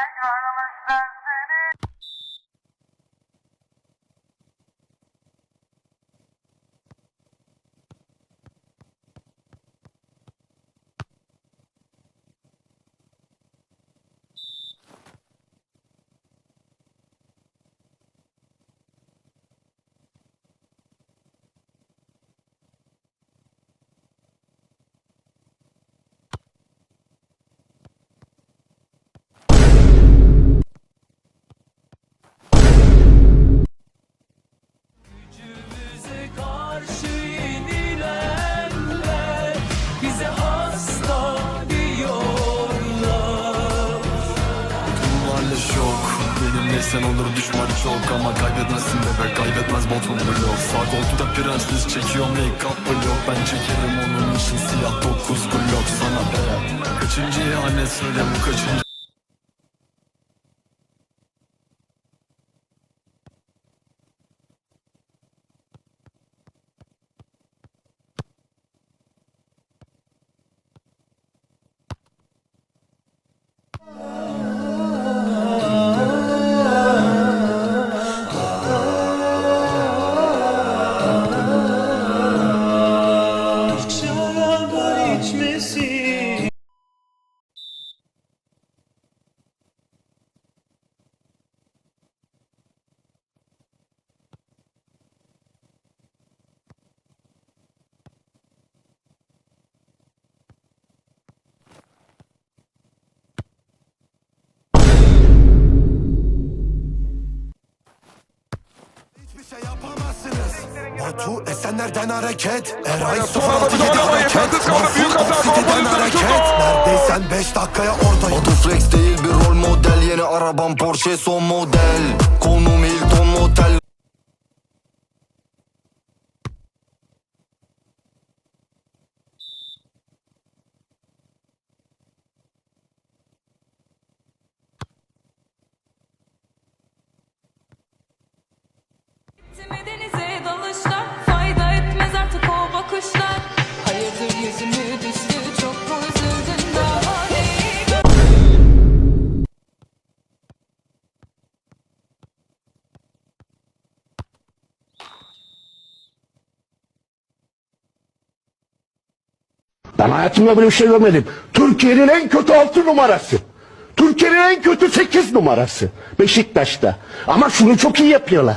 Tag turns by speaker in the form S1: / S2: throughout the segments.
S1: Hang on sen olur düşman çok Ama kaybetmezsin bebek. Kaybetmez botun blok Sağ koltukta prenses çekiyor make up blok Ben çekerim onun için siyah dokuz blok. Sana be. Kaçıncı ihanet söyle bu kaçıncı
S2: Batu Esenler'den hareket. Eray
S3: Sonra da
S2: 067
S3: bir oynama
S2: hareket. City'den
S3: Kafanızda
S2: hareket. Neredeysen 5 dakikaya oradayım.
S1: Adı flex değil bir rol model Yeni arabam Porsche son model Konum Hilton Motel
S4: Ben hayatımda böyle bir şey görmedim. Türkiye'nin en kötü altı numarası. Türkiye'nin en kötü sekiz numarası. Beşiktaş'ta. Ama şunu çok iyi yapıyorlar.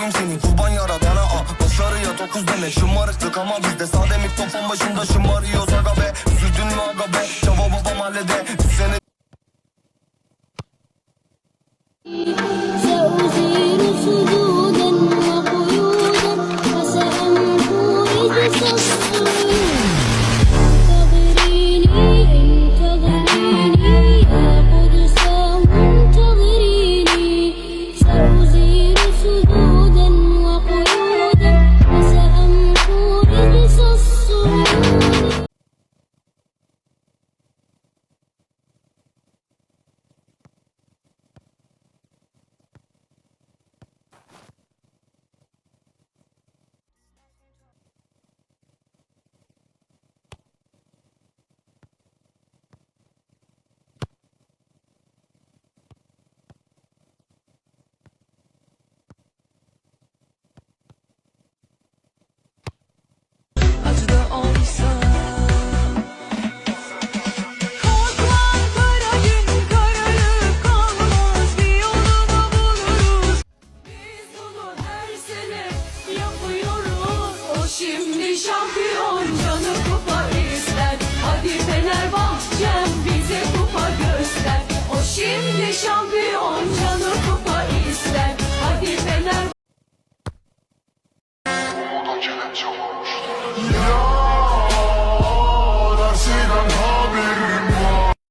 S1: Görüm seni. Kurban yaradana ah. Başarıya dokuz deme. Şımarıklık ama bizde Sade mikrofon başında şımarıyoruz aga be. Üzüldün mü aga be? Çava baba mahallede. Üç sene
S5: Şimdi şampiyon.